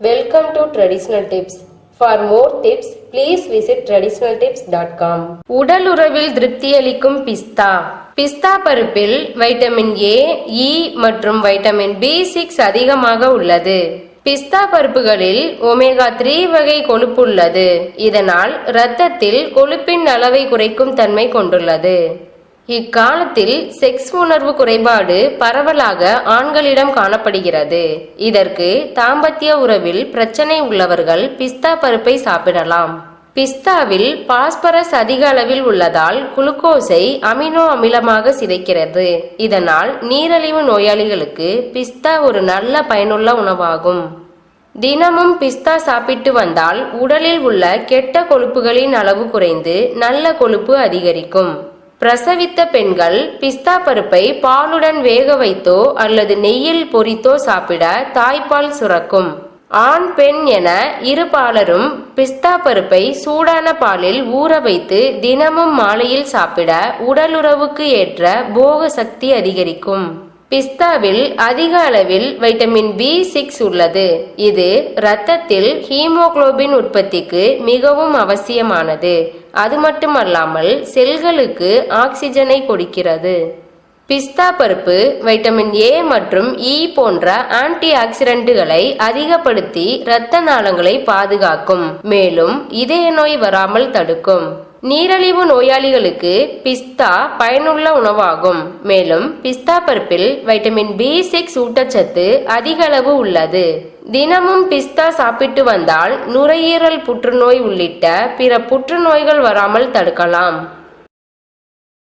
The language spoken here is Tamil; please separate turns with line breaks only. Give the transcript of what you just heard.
Welcome to traditional Welcome to Traditional Tips. For more tips, please visit traditionaltips.com. உடலுறவில் திருப்தியளிக்கும் பிஸ்தா பிஸ்தா பருப்பில் வைட்டமின் ஏ இ மற்றும் வைட்டமின் பி சிக்ஸ் அதிகமாக உள்ளது பிஸ்தா பருப்புகளில் ஒமேகா த்ரீ வகை கொழுப்பு உள்ளது இதனால் இரத்தத்தில் கொழுப்பின் அளவை குறைக்கும் தன்மை கொண்டுள்ளது இக்காலத்தில் செக்ஸ் உணர்வு குறைபாடு பரவலாக ஆண்களிடம் காணப்படுகிறது. இதற்கு தாம்பத்திய உறவில் பிரச்சனை உள்ளவர்கள் பிஸ்தா பருப்பை சாப்பிடலாம். பிஸ்தாவில் பாஸ்பரஸ் அதிக அளவில் உள்ளதால் குளுக்கோஸை அமினோ அமிலமாக சிதைக்கிறது. இதனால் நீரழிவு நோயாளிகளுக்கு பிஸ்தா ஒரு நல்ல பயனுள்ள உணவாகும். தினமும் பிஸ்தா சாப்பிட்டு வந்தால் உடலில் உள்ள கெட்ட கொழுப்புகளின் அளவு குறைந்து நல்ல கொழுப்பு அதிகரிக்கும். பிரசவித்த பெண்கள் பிஸ்தா பருப்பை பாலுடன் வேக வைத்தோ அல்லது நெய்யில் பொரித்தோ சாப்பிட தாய்ப்பால் சுரக்கும். ஆண் பெண் என இரு பாலரும் பிஸ்தா பருப்பை சூடான பாலில் ஊற வைத்து தினமும் மாலையில் சாப்பிட உடலுறவுக்கு ஏற்ற போக சக்தி அதிகரிக்கும். பிஸ்தாவில் அதிக அளவில் வைட்டமின் பி சிக்ஸ் உள்ளது. இது இரத்தத்தில் ஹீமோகுளோபின் உற்பத்திக்கு மிகவும் அவசியமானது. அது மட்டுமல்லாமல் செல்களுக்கு ஆக்சிஜனை கொடுக்கிறது. பிஸ்தா பருப்பு வைட்டமின் ஏ மற்றும் இ போன்ற ஆன்டி ஆக்சிடென்ட்டுகளை அதிகப்படுத்தி இரத்த நாளங்களை பாதுகாக்கும். மேலும் இதய நோய் வராமல் தடுக்கும். நீரழிவு நோயாளிகளுக்கு பிஸ்தா பயனுள்ள உணவாகும். மேலும் பிஸ்தா பருப்பில் வைட்டமின் பி சிக்ஸ் ஊட்டச்சத்து அதிக அளவு உள்ளது. தினமும் பிஸ்தா சாப்பிட்டு வந்தால் நுரையீரல் புற்றுநோய் உள்ளிட்ட பிற புற்றுநோய்கள் வராமல் தடுக்கலாம்.